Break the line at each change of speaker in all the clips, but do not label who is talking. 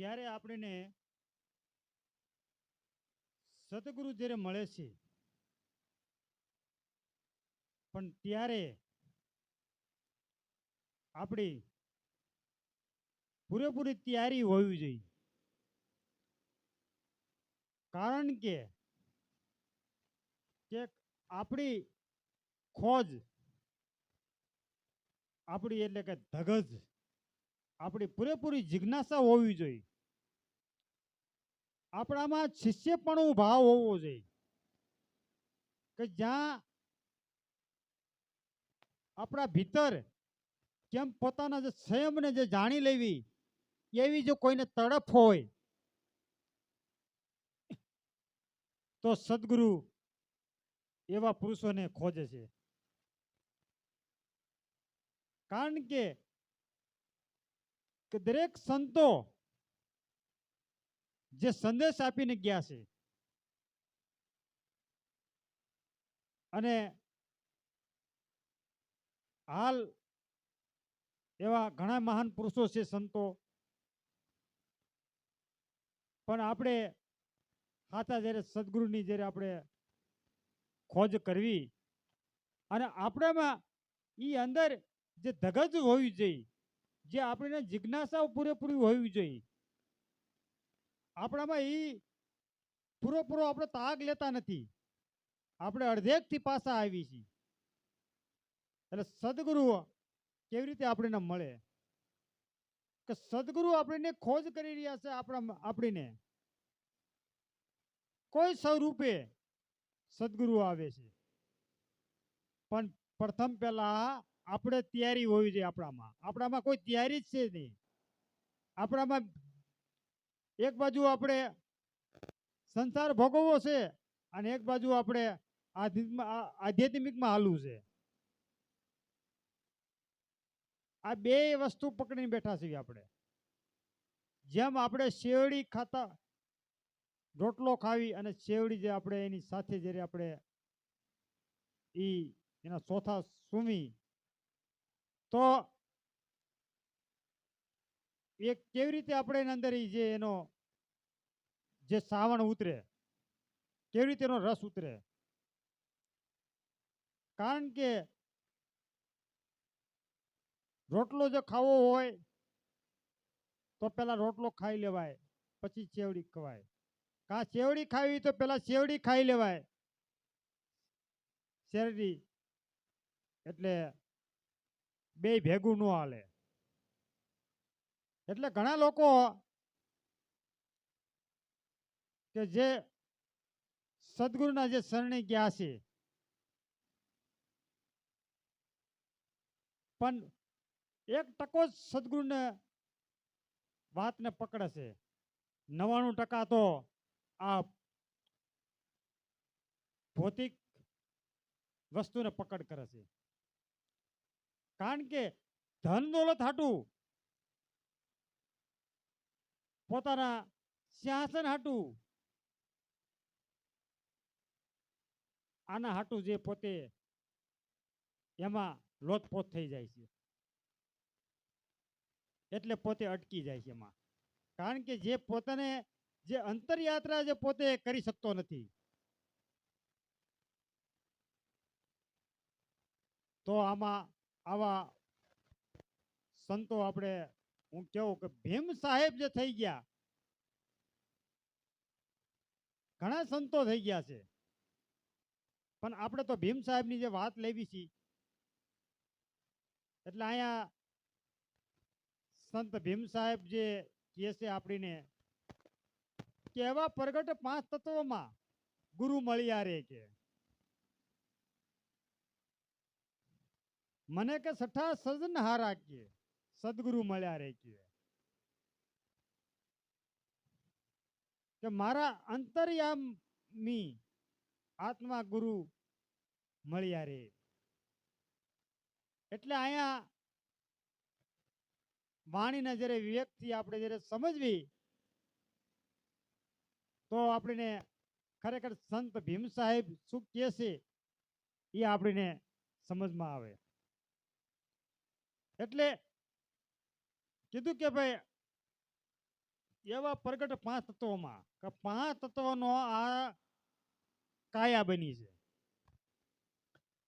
જ્યારે આપણને સતગુરુ જ્યારે મળે છે, પણ ત્યારે આપણી પૂરેપૂરી તૈયારી હોવી જોઈએ. કારણ કે આપણી ખોજ, આપણી એટલે કે ધગજ, આપણી પૂરેપૂરી જિજ્ઞાસા હોવી જોઈએ. આપણામાં શિષ્યપણું ભાવ હોવો જોઈએ. કે જ્યાં આપણા ભીતર કેમ પોતાના જે સંયમને જે જાણી લેવી, એવી જો કોઈને તડપ હોય, તો સદગુરુ એવા પુરુષોને ખોજે છે. કારણ કે કે દરેક સંતો જે સંદેશ આપીને ગયા છે. અને હાલ એવા ઘણા મહાન પુરુષો છે, સંતો. પણ આપણે હાથા જ્યારે સદગુરુની જ્યારે આપણે ખોજ કરવી અને આપણામાં એ અંદર જે ધગજ હોવી જોઈએ, જે આપણને જિજ્ઞાસાઓ પૂરેપૂરી હોવી જોઈએ આપણામાં એ પૂરેપૂરો આપણે તાગ લેતા નથી. આપણે અડધેકથી પાછા આવી છીએ. એટલે સદગુરુ કેવી રીતે આપણને મળે? કે સદગુરુ આપણને ખોજ કરી રહ્યા છે આપણા આપણીને. કોઈ સ્વરૂપે સદગુરુ આવે છે. પણ પ્રથમ પહેલા આપણે તૈયારી હોવી જોઈએ આપણામાં. આપણામાં કોઈ તૈયારી જ છે નહીં. આપણામાં એક બાજુ આપણે સંસાર ભોગવવો છે અને એક બાજુ આપણે આધ્યાત્મિકમાં હાલવું છે. આ બે વસ્તુ પકડીને બેઠા છીએ આપણે. જેમ આપણે શેવડી ખાતા રોટલો ખાવી અને શેવડી જે આપણે એની સાથે જ્યારે આપણે એ એના ચોથા સુમી, તો એ કેવી રીતે આપણે એના અંદર જે એનો, જે સાવણ ઉતરે, કેવી રીતે એનો રસ ઉતરે? કારણ કે રોટલો જો ખાવો હોય, તો પેલા રોટલો ખાઈ લેવાય, પછી ચેવડી ખવાય. કા ચેવડી ખાવી તો પેલા ચેવડી ખાઈ લેવાય. શેરડી એટલે બે ભેગું ન હાલે. એટલે ઘણા લોકો કે જે સદગુરુના જે શરણે ગયા છે. પણ એક ટકો જ સદગુરુને વાતને પકડે છે. નવાણું ટકા તો આ ભૌતિક વસ્તુને પકડ કરે છે. કારણ કે ધન દોલત હાટું પોતાના સિંહાસન હાટું. આના હાટું જે પોતે એમાં લોથપોથ થઈ જાય છે. એટલે પોતે અટકી જાય છે એમાં. કારણ કે જે પોતાને જે અંતરયાત્રા જે પોતે કરી શકતો નથી. તો આમાં આવા સંતો આપણે હું કેવું કે ભીમ સાહેબ જે થઈ ગયા, ઘણા સંતો થઈ ગયા છે. પણ આપણે તો ભીમ સાહેબની જે વાત લેવી છે, એટલે અહીંયા સંત ભીમ સાહેબ જે કહે છે આપણીને, કે એવા પ્રગટ પાંચ તત્વોમાં ગુરુ મળ્યા રે કે. મને કે સઠા સજન હારા કે. સદગુરુ મળ્યા રે કે કે મારા અંતર્યામી આત્મા ગુરુ મળ્યા રે એટલે અહીંયા વાણીના જ્યારે વિવેકથી આપણે જ્યારે સમજવી, તો આપણને ખરેખર સંત ભીમ સાહેબ શું કહે છે એ આપણને સમજમાં આવે. એટલે કીધું કે ભાઈ, એવા પ્રગટ પાંચ તત્વોમાં કે પાંચ તત્વનો આ કાયા બની છે.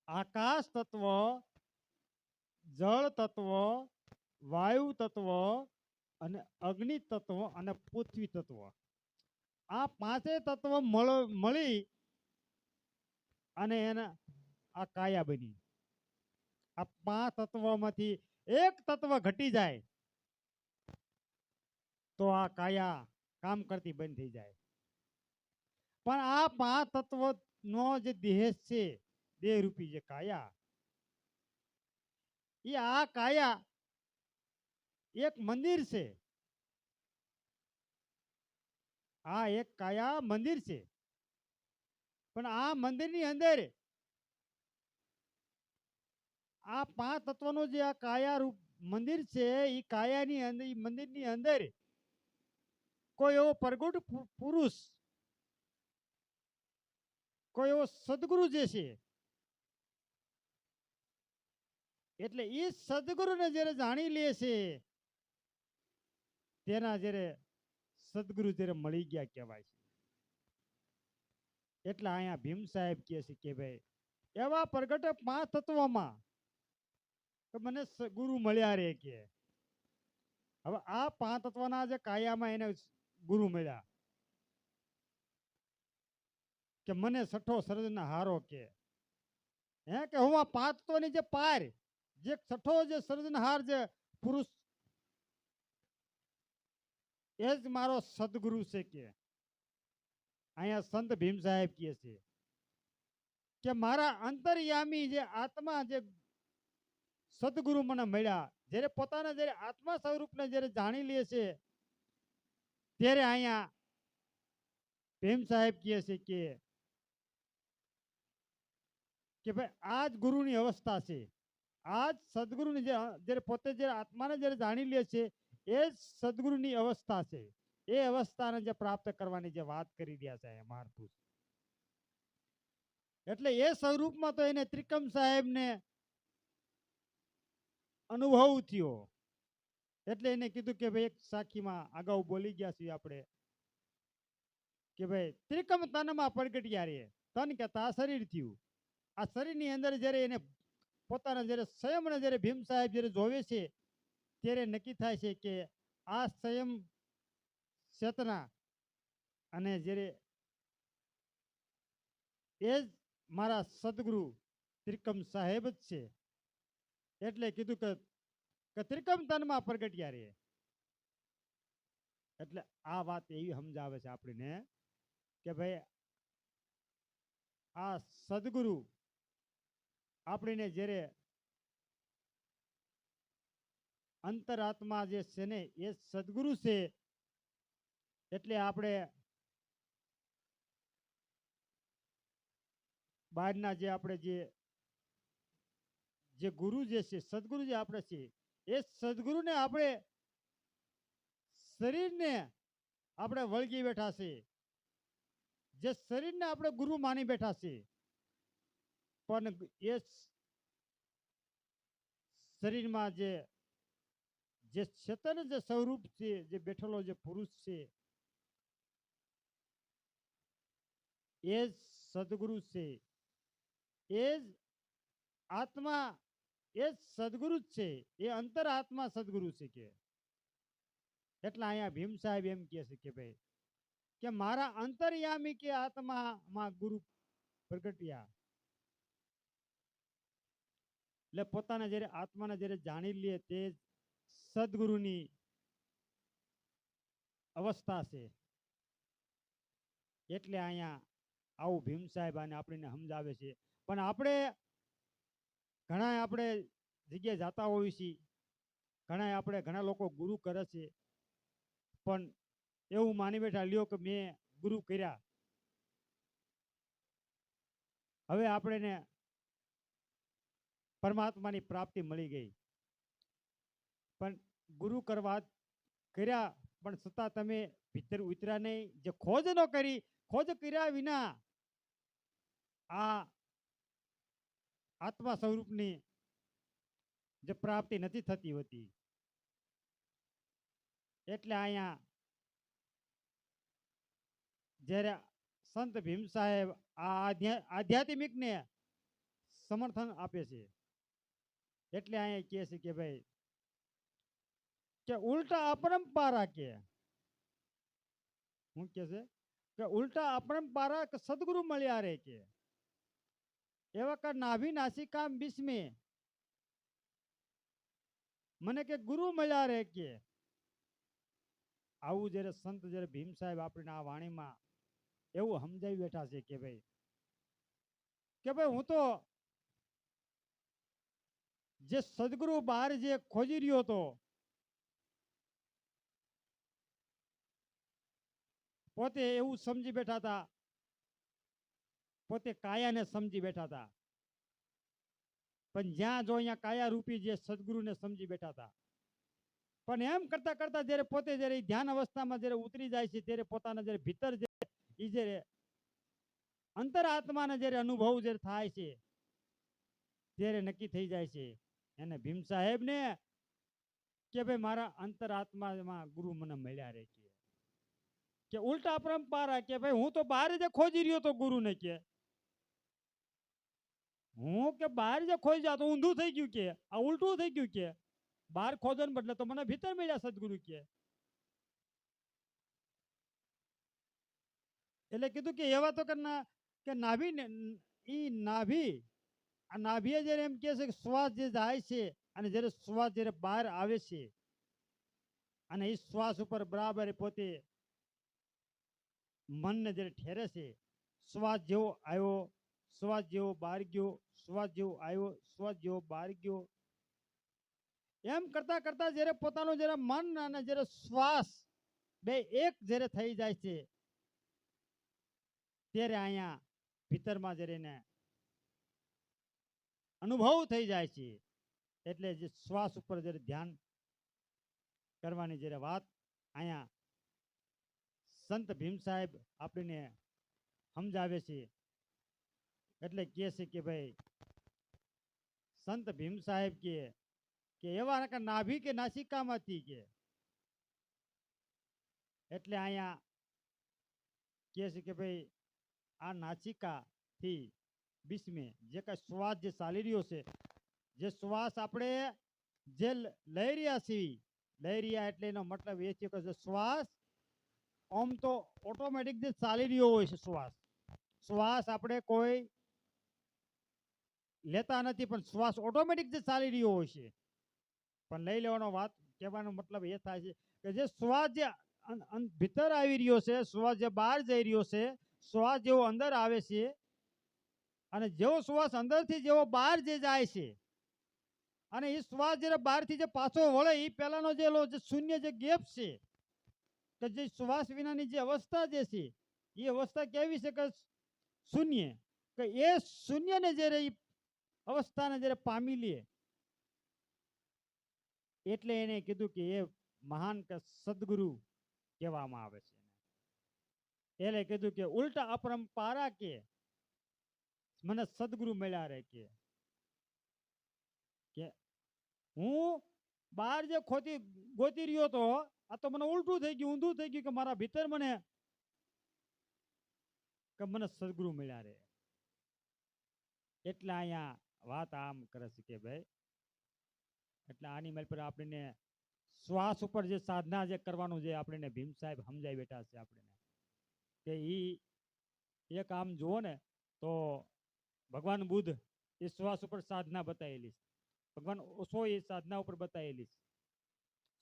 આકાશ તત્વ, જળ તત્વ, વાયુ તત્વ અને અગ્નિ તત્વ અને પૃથ્વી તત્વ. આ પાંચે તત્વ મળ- અને એના આ કાયા બની. આ પાંચ તત્વમાંથી એક તત્વ ઘટી જાય તો આ કાયા કામ કરતી બંધ થઈ જાય. પણ આ પાંચ તત્વ નો જે દેહ છે દેહ રૂપી જે કાયા, એ આ કાયા એક મંદિર છે. આ એક કાયા મંદિર છે. પણ આ મંદિરની અંદર આ પાંચ તત્વનું જે આ કાયા રૂપ મંદિર છે, એ કાયાની અંદર ઈ મંદિરની અંદર કોઈ એવો પ્રગટ પુરુષ, કોઈ એવો સદગુરુ જે છે, એટલે એ સદગુરુને જ્યારે જાણી લે છે, તેના જ્યારે સદગુરુ જ્યારે મળી ગયા કહેવાય છે. એટલે અહીંયા ભીમ સાહેબ કહે છે કે ભાઈ, એવા પ્રગટ પાંચ તત્વોમાં મને ગુરુ મળ્યા રે કે. હવે આ પાંચ તત્વના જે કાયામાં એને ગુરુ મળ્યા. કે મને સઠો સર્જના હારો કે. હે કે હું આ પાંચ તત્વની જે પાર, જે છઠ્ઠો જે સર્જનહાર જે પુરુષ, એ જ મારો સદગુરુ છે કે. અહીંયા સંત ભીમ સાહેબ કહે છે કે મારા અંતર્યામી જે આત્મા જે સદગુરુ મને મળ્યા, જ્યારે પોતાના જ્યારે આત્મા સ્વરૂપને જ્યારે જાણી લે છે ત્યારે અહીંયા ભીમ સાહેબ કહે છે કે કે ભાઈ, આ જ ગુરુની અવસ્થા છે. આ જ સદગુરુની જ્યારે પોતે જ્યારે આત્માને જ્યારે જાણી લે છે, એ જ સદગુરુની અવસ્થા છે. એ અવસ્થાને જે પ્રાપ્ત કરવાની જે વાત કરી રહ્યા છે અહીંયા મહાપુરુષ એટલે એ સ્વરૂપમાં તો એને ત્રિકમ સાહેબને અનુભવ થયો. એટલે એને કીધું કે ભાઈ એક સાખીમાં અગાઉ બોલી ગયા છીએ આપણે. કે ભાઈ ત્રિકમ તનમાં પ્રગટ્યા રે તન કહેતા આ શરીર થયું. આ શરીરની અંદર જ્યારે એને પોતાના જ્યારે સંયમને જ્યારે ભીમ સાહેબ જ્યારે જોવે છે, ત્યારે નક્કી થાય છે કે આ સંયમ ચેતના અને જ્યારે એ જ મારા સદગુરુ ત્રિકમ સાહેબ જ છે. એટલે કીધું કે કે ત્રિકમ તનમાં પ્રગટ્યા રે એટલે આ વાત એવી સમજાવે છે આપણને કે ભાઈ, આ સદગુરુ આપણને જ્યારે અંતરાત્મા જે છે ને, એ સદગુરુ છે, એટલે આપણે બહારના જે આપણે જે જે ગુરુ જે છે, સદગુરુ જે આપણે છે એ સદગુરુને આપણે શરીરને આપણે વળગી બેઠા છીએ. જે શરીરને આપણે ગુરુ માની બેઠા છીએ. પણ એ શરીરમાં જે જે ચેતન જે સ્વરૂપ છે, જે બેઠેલો જે પુરુષ છે, એ જ સદગુરુ છે. એ જ આત્મા એ સદગુરુ જ છે. એ અંતર આત્મા સદગુરુ છે કે. એટલે અહીંયા ભીમ સાહેબ એમ કહે છે કે ભાઈ, કે મારા અંતર્યામી કે આત્મામાં ગુરુ પ્રગટ્યા. એટલે પોતાના જ્યારે આત્માને જ્યારે જાણી લે તે સદગુરુની અવસ્થા છે. એટલે અહીંયા આવું ભીમ સાહેબ આને આપણને સમજાવે છે. પણ આપણે ઘણા આપણે જગ્યાએ જતા હોઈએ છીએ ઘણા આપણે ઘણા લોકો ગુરુ કરે છે, પણ એવું માની બેઠા, લ્યો કે મેં ગુરુ કર્યા. હવે આપણને પરમાત્માની પ્રાપ્તિ મળી ગઈ. પણ ગુરુ કરવા કર્યા, પણ છતાં તમે ભીતર ઉતર્યા નહીં. જે ખોજ ન કરી, ખોજ કર્યા વિના આ આત્મા સ્વરૂપની જે પ્રાપ્તિ નથી થતી હોતી એટલે અહીંયા જ્યારે સંત ભીમ સાહેબ આ આધ્યા- આધ્યાત્મિકને સમર્થન આપે છે, એટલે અહીંયા કહે છે કે ભાઈ, કે ઉલટા અપરંપારા કે. શું કે છે? કે ઉલટા અપરંપારા કે સદગુરુ મળ્યા રે કે. એવા વખત નાભી નાસિકા બિસ્મી મને કે ગુરુ મળ્યા રે કે. આવું જ્યારે સંત જ્યારે ભીમ સાહેબ આપણે આ વાણીમાં એવું સમજાવી બેઠા છે કે ભાઈ કે ભાઈ હું તો જે સદગુરુ બહાર જે ખોજી રહ્યો હતો, પોતે એવું સમજી બેઠા હતા પોતે કાયાને સમજી બેઠા હતા. પણ જ્યાં જો અહીંયા કાયા રૂપી જે સદગુરુને સમજી બેઠા હતા. પણ એમ કરતા કરતા જ્યારે પોતે જ્યારે ધ્યાન અવસ્થામાં જ્યારે ઉતરી જાય છે ત્યારે પોતાના જ્યારે ભીતર જે ઈ જ્યારે અંતરાત્માને જ્યારે અનુભવ જ્યારે થાય છે, ત્યારે નક્કી થઈ જાય છે. એને ભીમ સાહેબને કે ભાઈ મારા અંતરાત્મામાં ગુરુ મને મળ્યા રહે છે કે ઉલટા પરંપરા કે ભાઈ હું તો બહાર જ ખોજી રહ્યો તો ગુરુને કે. હું કે બહાર જે ખોઈ જાતો ઊંધું થઈ ગયું કે, આ ઉલટું થઈ ગયું કે. બહાર ખોદન બદલે તો મને ભીતર મળ્યા સદગુરુ કે. એટલે કીધું કે એવા તો કે કે નાભી ને, ઈ નાભી, આ નાભીએ જ્યારે એમ કહે છે કે શ્વાસ જે જાય છે અને જ્યારે શ્વાસ જ્યારે બહાર આવે છે અને એ શ્વાસ ઉપર બરાબર પોતે મનને જ્યારે ઠેરે છે, શ્વાસ જેવો આવ્યો શ્વાસ જેવો બહાર ગયો શ્વાસ જેવો આવ્યો શ્વાસ જેવો બહાર ગયો. એમ કરતા કરતા જ્યારે પોતાનું જ્યારે મન અને જ્યારે શ્વાસ બે એક જ્યારે થઈ જાય છે, ત્યારે અહીંયા ભીતરમાં જ્યારે અનુભવ થઈ જાય છે, એટલે જે શ્વાસ ઉપર જ્યારે ધ્યાન કરવાની જ્યારે વાત અહીંયા સંત ભીમ સાહેબ આપણને સમજાવે છે એટલે કહે છે કે ભાઈ, સંત ભીમ સાહેબ કે કે એવા નાભી કે નાસિકામાંથી કે એટલે અહીંયા કહે છે કે ભાઈ, આ નાસિકાથી બિસ્મે જે કાંઈ શ્વાસ જે ચાલી રહ્યો છે, જે શ્વાસ આપણે જે લઈ રહ્યા છીએ, લઈ રહ્યા એટલે એનો મતલબ એ છે કે શ્વાસ આમ તો ઓટોમેટિક જે ચાલી રહ્યો હોય છે શ્વાસ. શ્વાસ આપણે કોઈ લેતા નથી, પણ શ્વાસ ઓટોમેટિક જે ચાલી રહ્યો હોય છે. પણ લઈ લેવાનો વાત, કહેવાનો મતલબ એ થાય છે કે જે શ્વાસ જે ભીતર આવી રહ્યો છે, શ્વાસ જે બહાર જઈ રહ્યો છે, શ્વાસ જેવો અંદર આવે છે, અને જેવો શ્વાસ અંદરથી જેવો બહાર જે જાય છે, અને એ શ્વાસ જ્યારે બહારથી જે પાછો વળે, એ પહેલાંનો જે જે શૂન્ય જે ગેપ છે, કે જે શ્વાસ વિનાની જે અવસ્થા જે છે, એ અવસ્થા કેવી છે કે શૂન્ય? કે એ શૂન્યને જ્યારે અવસ્થાને જ્યારે પામી લે, એટલે એને કીધું કે એ મહાન સદગુરુ કહેવામાં આવે છે એટલે કીધું કે ઉલટા અપરંપારા કે મને સદગુરુ મળ્યા રે કે. હું બહાર જે ખોતી, ગોતી રહ્યો તો, આ તો મને ઉલટું થઈ ગયું, ઊંધું થઈ ગયું કે મારા ભીતર મને કે મને સદગુરુ મળ્યા રે એટલે અહીંયા વાત આમ કરે છે કે ભાઈ, એટલે આની મેલ પર આપણને શ્વાસ ઉપર જે સાધના જે કરવાનું જે આપણને ભીમ સાહેબ સમજાઈ બેઠા છે આપણને. કે ઈ એક આમ જુઓ ને, તો ભગવાન બુદ્ધ એ શ્વાસ ઉપર સાધના બતાવેલી છે. ભગવાન ઓશો એ સાધના ઉપર બતાવેલી છે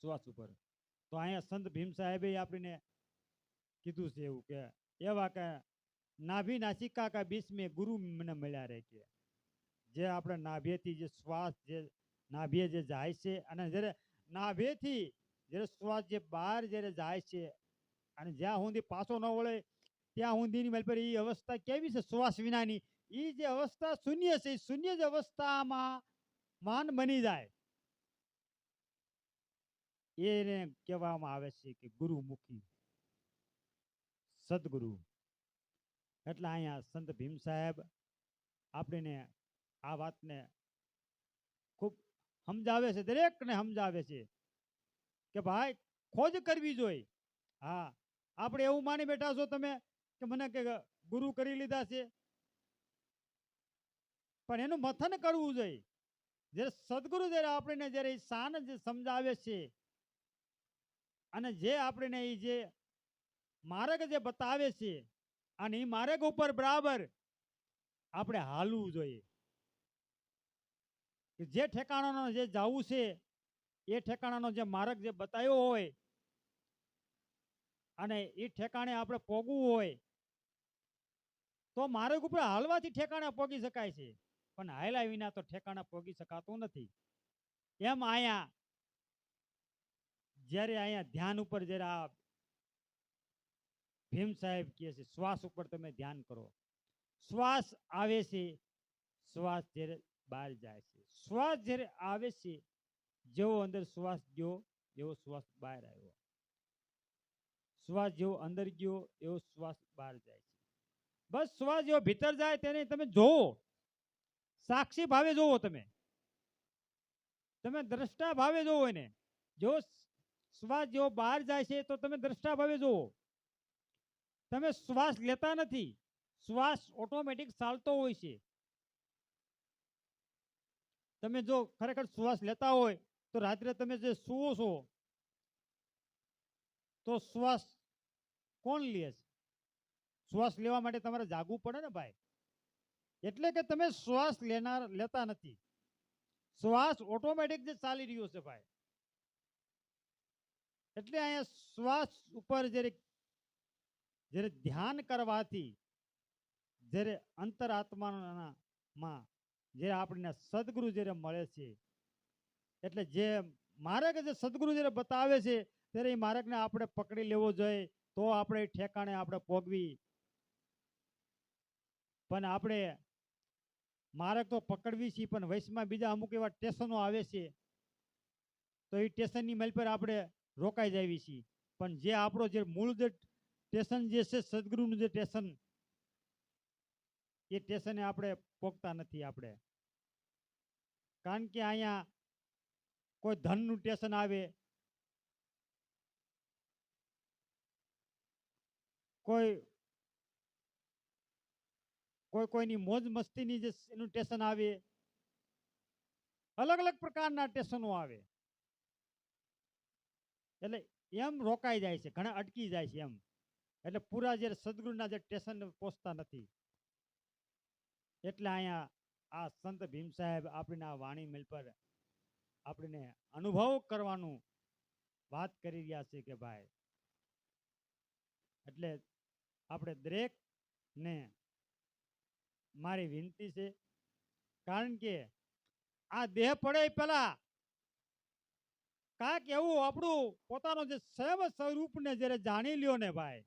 શ્વાસ ઉપર. તો અહીંયા સંત ભીમ સાહેબે આપણને કીધું છે એવું કે, એવા કે નાભી નાસિકા કા બીચ મેં ગુરુ મને મળ્યા રહે કે. જે આપણે નાભેથી જે શ્વાસ જે નાભે જે જાય છે અને જ્યારે નાભેથી જ્યારે શ્વાસ જે બહાર જ્યારે જાય છે અને જ્યાં સુધી પાછો ન વળે, ત્યાં સુધીની મેલ પર એ અવસ્થા કેવી છે શ્વાસ વિનાની? એ જે અવસ્થા શૂન્ય છે શૂન્ય જ અવસ્થામાં માન બની જાય. એને કહેવામાં આવે છે કે ગુરુમુખી. સદગુરુ. એટલે અહીંયા સંત ભીમ સાહેબ આપણને આ વાતને ખૂબ સમજાવે છે, દરેકને સમજાવે છે કે ભાઈ, ખોજ કરવી જોઈએ. હા, આપણે એવું માની બેઠા છો તમે કે મને કે ગુરુ કરી લીધા છે. પણ એનું મથન કરવું જોઈએ. જ્યારે સદગુરુ જ્યારે આપણને જ્યારે શાન જે સમજાવે છે અને જે આપણને એ જે માર્ગ જે બતાવે છે અને એ માર્ગ ઉપર બરાબર આપણે હાલવું જોઈએ. જે ઠેકાણાનો જે જવું છે, એ ઠેકાણાનો જે માર્ગ જે બતાવ્યો હોય, અને એ ઠેકાણે આપણે પોગવું હોય, તો માર્ગ ઉપર હાલવાથી ઠેકાણે પોગી શકાય છે. પણ હાલ્યા વિના તો ઠેકાણા પોગી શકાતું નથી. એમ અહીંયા જ્યારે અહીંયા ધ્યાન ઉપર, જ્યારે આ ભીમ સાહેબ કહે છે, શ્વાસ ઉપર તમે ધ્યાન કરો. શ્વાસ આવે છે, શ્વાસ જ્યારે બહાર જાય છે. શ્વાસ જ્યારે આવે છે, જેવો અંદર શ્વાસ ગયો, એવો શ્વાસ બહાર આવ્યો. શ્વાસ જેવો અંદર ગયો, એવો શ્વાસ બહાર જાય છે. બસ શ્વાસ જેવો ભીતર જાય તેને તમે જોવો. સાક્ષી ભાવે જોવો તમે. તમે દ્રષ્ટા ભાવે જોવો એને. જો શ્વાસ જેવો બહાર જાય છે તો તમે દ્રષ્ટા ભાવે જોવો. તમે શ્વાસ લેતા નથી. શ્વાસ ઓટોમેટિક ચાલતો હોય છે. તમે જો ખરેખર શ્વાસ લેતા હોય, તો રાત્રે તમે જે સુવો છો, તો શ્વાસ કોણ લે છે? શ્વાસ લેવા માટે તમારે જાગવું પડે ને ભાઈ. એટલે કે તમે શ્વાસ લેનાર, લેતા નથી. શ્વાસ ઓટોમેટિક જે ચાલી રહ્યો છે ભાઈ. એટલે અહીંયા શ્વાસ ઉપર જ્યારે જ્યારે ધ્યાન કરવાથી, જ્યારે અંતરાત્માના માં જ્યારે આપણને સદગુરુ જ્યારે મળે છે, એટલે જે માર્ગ જે સદગુરુ જ્યારે બતાવે છે, ત્યારે એ માર્ગને આપણે પકડી લેવો જોઈએ, તો આપણે ઠેકાણે આપણે પોગવી. પણ આપણે માર્ગ તો પકડવી છીએ પણ વયસમાં બીજા અમુક એવા સ્ટેશનો આવે છે, તો એ સ્ટેશનની મેલ પર આપણે રોકાઈ જાવી છીએ પણ જે આપણો જે મૂળ જે સ્ટેશન જે છે, સદગુરુનું જે સ્ટેશન, એ સ્ટેશને આપણે પોગતા નથી આપણે. કારણ કે અહીંયા કોઈ ધનનું ટેશન આવે, કોઈ કોઈ કોઈની મોજ મસ્તીની જે એનું ટેશન આવે, અલગ અલગ પ્રકારના ટેશનો આવે. એટલે એમ રોકાઈ જાય છે, ઘણા અટકી જાય છે એમ. એટલે પૂરા જે સદગુરુના જે ટેશન પહોંચતા નથી. એટલે અહીંયા આ સંત ભીમ સાહેબ આપણી આ વાણી મિલ પર આપણને અનુભવ કરવાનું વાત કરી રહ્યા છે કે ભાઈ, એટલે આપણે દરેક ને મારી વિનંતી છે, કારણ કે આ દેહ પડે પહેલા કાંઈક એવું આપણું પોતાનું જે સ્વયં સ્વરૂપને જ્યારે જાણી લ્યો ને ભાઈ,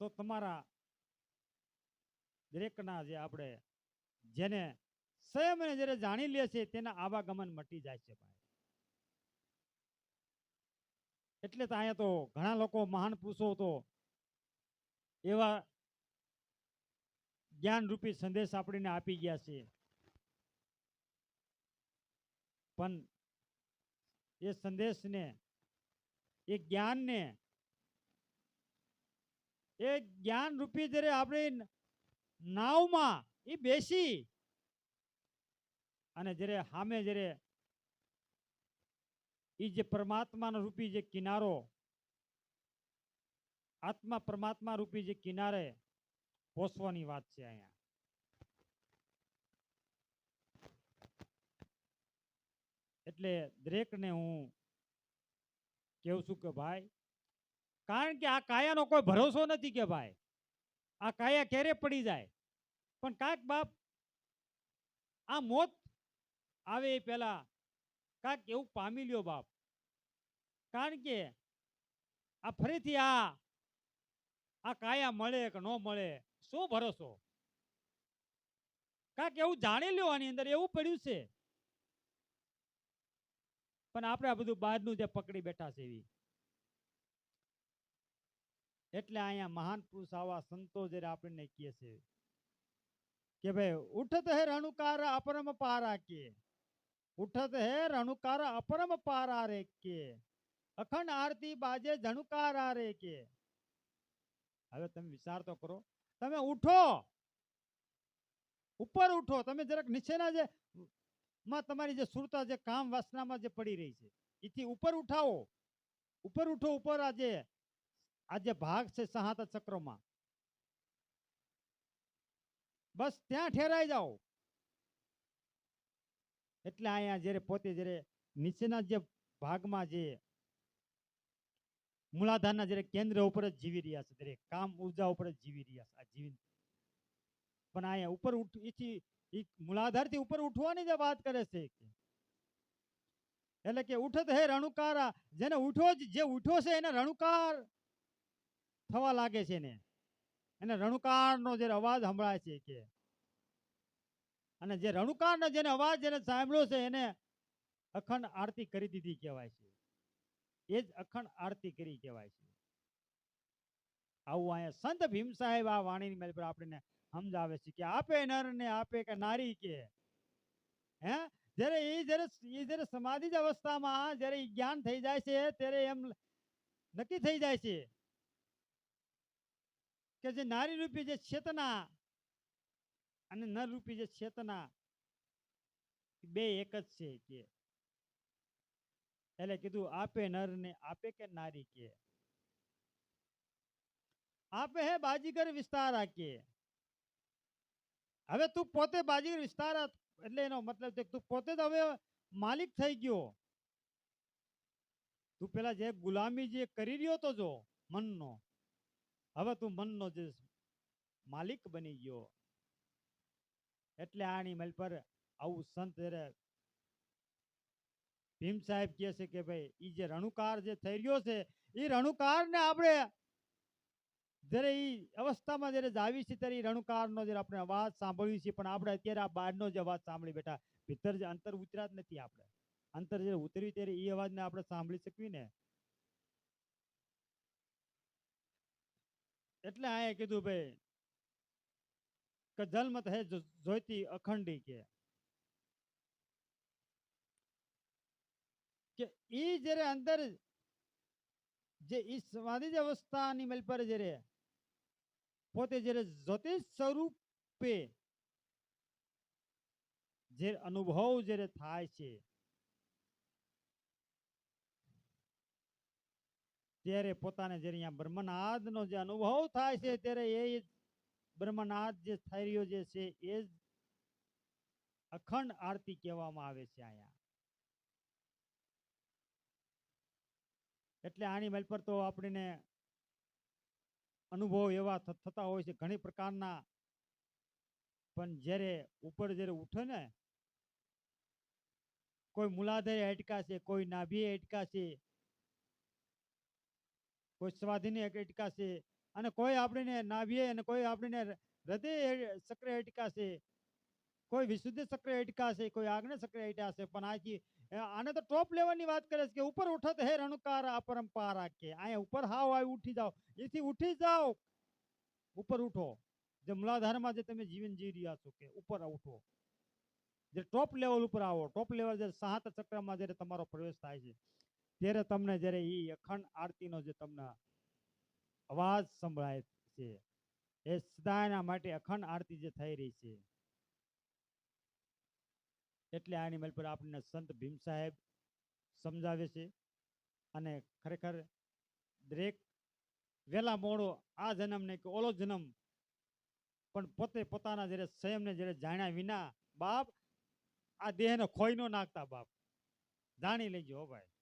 તો તમારા દરેકના જે આપણે જેને સ્વયંને જ્યારે જાણી લે છે તેના આવાગમન મટી જાય છે ભાઈ. એટલે તો અહીંયા તો ઘણા લોકો મહાન પુરુષો તો એવા જ્ઞાન રૂપી સંદેશ આપણને આપી ગયા છે. પણ એ સંદેશને, એ જ્ઞાનને, એ જ્ઞાન રૂપી જ્યારે આપણે નાવમાં એ બેસી. અને જ્યારે સામે જ્યારે એ જે પરમાત્માનો રૂપી જે કિનારો, આત્મા પરમાત્મા રૂપી જે કિનારે પહોંચવાની વાત છે અહીંયા. એટલે દરેકને હું કેવું છું કે ભાઈ, કારણ કે આ કાયાનો કોઈ ભરોસો નથી કે ભાઈ આ કાયા ક્યારે પડી જાય? પણ કાક બાપ આ મોત આવે એ પહેલા કાક એવું પામી લ્યો બાપ. કારણ કે આ ફરીથી આ આ કાયા મળે કે ન મળે, શું ભરોસો? કાંઈક એવું જાણી લ્યો આની અંદર, એવું પડ્યું છે. પણ આપણે આ બધું બહારનું જે પકડી બેઠા છે એવી. એટલે અહીંયા મહાન પુરુષ આવા સંતો જ્યારે આપણને કહે છે કે ભાઈ, ઉઠત હે રણુકાર અપરમ પારા કે, ઉઠત હે રણુકાર અપરમ પારા રે કે, અખંડ આરતી બાજે ધણુકાર રે કે. હવે તમે વિચાર તો કરો, તમે ઉઠો, ઉપર ઉઠો, તમે જરાક નીચેના જે, માં તમારી જે સુરતા, જે કામ વાસનામાં જે પડી રહી છે, એથી ઉપર ઉઠાવો, ઉપર ઉઠો, ઉપર આજે આ ભાગ છે સહાત ચક્રોમાં. બસ ત્યાં ઠેરાઈ જાઓ. એટલે અહીંયા જ્યારે પોતે જ્યારે નીચેના જે ભાગમાં જે મૂલાધારના જ્યારે કેન્દ્ર ઉપર જ જીવી રહ્યા છે દરેક કામ ઊર્જા ઉપર જ જીવી રહ્યા છે આ જીવી પણ અહીંયા ઉપર ઈ મૂલાધારથી ઉપર ઉઠવાની જે વાત કરે છે એટલે કે ઉઠત હે રણુકારા, જેને ઉઠો જે ઉઠો છે એને રણુકાર. થવા લાગે છે ને? એને રણુકારનો જે અવાજ સંભળાય છે કે? અને જે રણુકારનો જેને અવાજ જેને સાંભળ્યો છે એને અખંડ આરતી કરી દીધી કહેવાય છે. એ જ અખંડ આરતી કરી કહેવાય છે. આવું અહીંયા સંત ભીમ સાહેબ આ વાણીની મેલ પર આપણને સમજાવે છે કે આપે નર ને આપે કે નારી કે? હે? જ્યારે એ જ્યારે એ જ્યારે સમાધિ જ અવસ્થામાં જ્યારે જ્ઞાન થઈ જાય છે, ત્યારે એમ નક્કી થઈ જાય છે. કે જે નારી રૂપી જે ચેતના અને નર રૂપી જે ચેતના બે એક જ છે કે. એટલે કીધું, આપે નર ને આપે કે નારી કે? આપે હે બાજીગર વિસ્તારા કે. હવે તું પોતે બાજીગર વિસ્તારા એટલે એનો મતલબ છે તું પોતે જ હવે માલિક થઈ ગયો. તું પેલા જે ગુલામી જે કરી રહ્યો તો જો મનનો. હવે તું મનનો જે માલિક બની ગયો, એટલે આની મલ પર આવું સંત ભીમ સાહેબ કહે છે કે ભાઈ, ઈ જે રણુકાર જે થઈ રહ્યો છે એ રણુકારને આપણે જ્યારે એ અવસ્થામાં જ્યારે જાવી છે ત્યારે રણુકારનો જ્યારે આપણે અવાજ સાંભળ્યું છે પણ આપણે અત્યારે આ બહારનો જ અવાજ સાંભળી બેઠા. ભીતર જે અંતર ઉતર્યા જ નથી આપણે. અંતર જ્યારે ઉતર્યું ત્યારે એ અવાજને આપણે સાંભળી શકવી ને? એટલે આ કીધું ભાઈ કે જલમત હે જોઈતી અખંડી કે. ઈ જ્યારે અંદર જે ઈ સમાધિ અવસ્થાની મેલ પર જ્યારે પોતે જ્યારે જ્યોતિષ સ્વરૂપે જે અનુભવ જ્યારે થાય છે ત્યારે પોતાને જ્યારે અહીંયા બ્રહ્મનાદનો જે અનુભવ થાય છે, ત્યારે એ બ્રહ્મનાદ જે થઈ જે છે, એ જ અખંડ આરતી કહેવામાં આવે છે અહીંયા. એટલે આની મેલ પર તો આપણને અનુભવ એવા થતા હોય છે ઘણી પ્રકારના. પણ જ્યારે ઉપર જ્યારે ઉઠે ને, કોઈ મુલાધારે અટકાશે કોઈ નાભીએ અટકાશે કોઈ સ્વાધીને અટકાશે અને કોઈ આપણને નાભીએ અને કોઈ આપણને હૃદય સક્રિય અટકાશે કોઈ વિશુદ્ધ સક્રિય અટકાશે કોઈ આગ્નેય સક્રિય અટકાશે પણ આથી આને તો ટોપ લેવલની વાત કરે છે કે ઉપર ઉઠત હે રણકાર અપરંપારા કે અહીંયા ઉપર હાવ આવી ઉઠી જાઓ. એથી ઉઠી જાઓ. ઉપર ઉઠો. જે મૂલાધારમાં જે તમે જીવન જીવી રહ્યા છો કે ઉપર ઉઠો. જે ટોપ લેવલ ઉપર આવો. ટોપ લેવલ જે સાત ચક્રમાં જ્યારે તમારો પ્રવેશ થાય છે. ત્યારે તમને, જ્યારે એ અખંડ આરતીનો જે તમને અવાજ સંભળાય છે, એ સદાયના માટે અખંડ આરતી જે થઈ રહી છે, એટલે આની મેલ પર આપણને સંત ભીમ સાહેબ સમજાવે છે અને ખરેખર દરેક વેલા મોડો આ જન્મ ને કે ઓલો જન્મ પણ પોતે પોતાના જ્યારે સંયમને જ્યારે જાણ્યા વિના બાપ આ દેહને ખોઈ નો નાખતા બાપ. જાણી લેજો ભાઈ.